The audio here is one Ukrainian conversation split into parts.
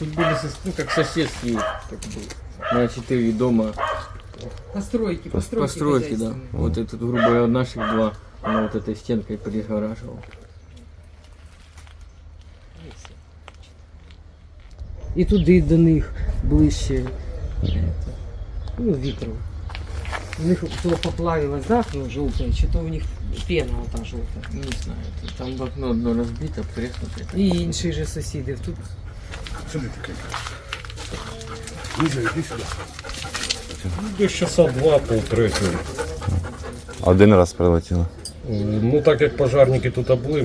сос- ну, как соседские, как бы, на четыре дома. Постройки, постройки. Постройки, да. хозяйственные. Вот этот, грубо говоря, наших два. Она вот этой стенкой перегораживала. І туди до них ближче. Ну, вітру. У них то поплавилось дах, ну, жовте, чи то у них пена ота жовта. Не знаю, это там в окно одно разбито, треснутое. І інші же сусіди. Тут Сюди таке. Ліза, йди сюди. Десь часа два, полтретього. Один раз прилетіло. Ну так як пожарники тут були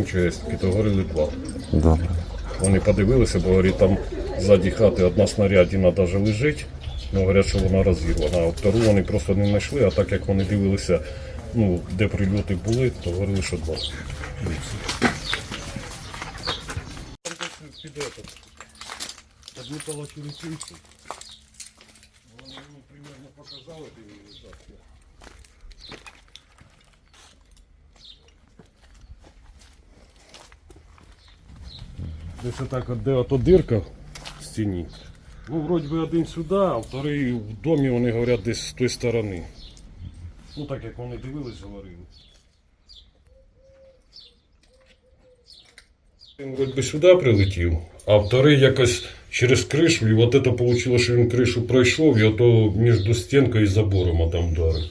то горіли два. Добре. Вони подивилися, бо говорить, там ззаді хати одна снарядина навіть лежить. Ну, говорять, що вона розірвана. А втору вони просто не знайшли, а так як вони дивилися, ну, де прильоти були, то говорили, що два. Під этот, під металочерепицю. Вони ну, примерно показали, дивилися. так. Десь отак, от, де ото дирка в стіні. Ну, вроді би один сюди, а вторий в домі, вони говорять, десь з тої сторони. Ну так як вони дивились, говорили. Він би сюди прилетів, а вторий якось через кришу, і от це вийшло, що він кришу пройшов, і ото між стінкою і забором там вдарив.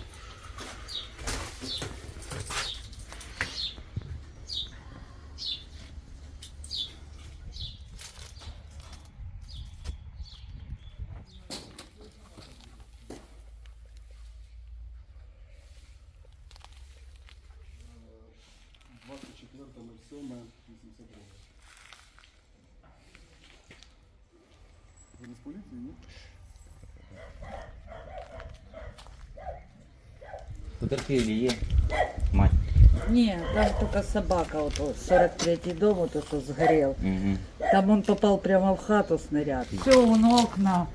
Потерпіли є. Мать. Не, там только собака, вот вот, 43-й дом, вот это сгорел. Угу. Там он попал прямо в хату снаряд. Все, он окна.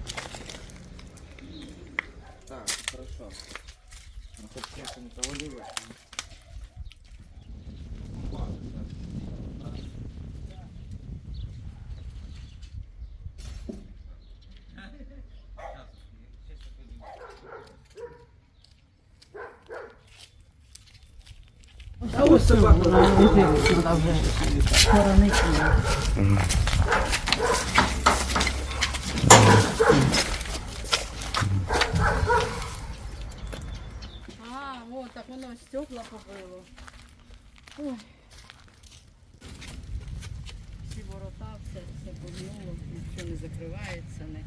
А ось собака, вона вже хоронить. А, вот, так воно стекла побило. Ой. Всі ворота, все, все побило, нічого не закривається. Не.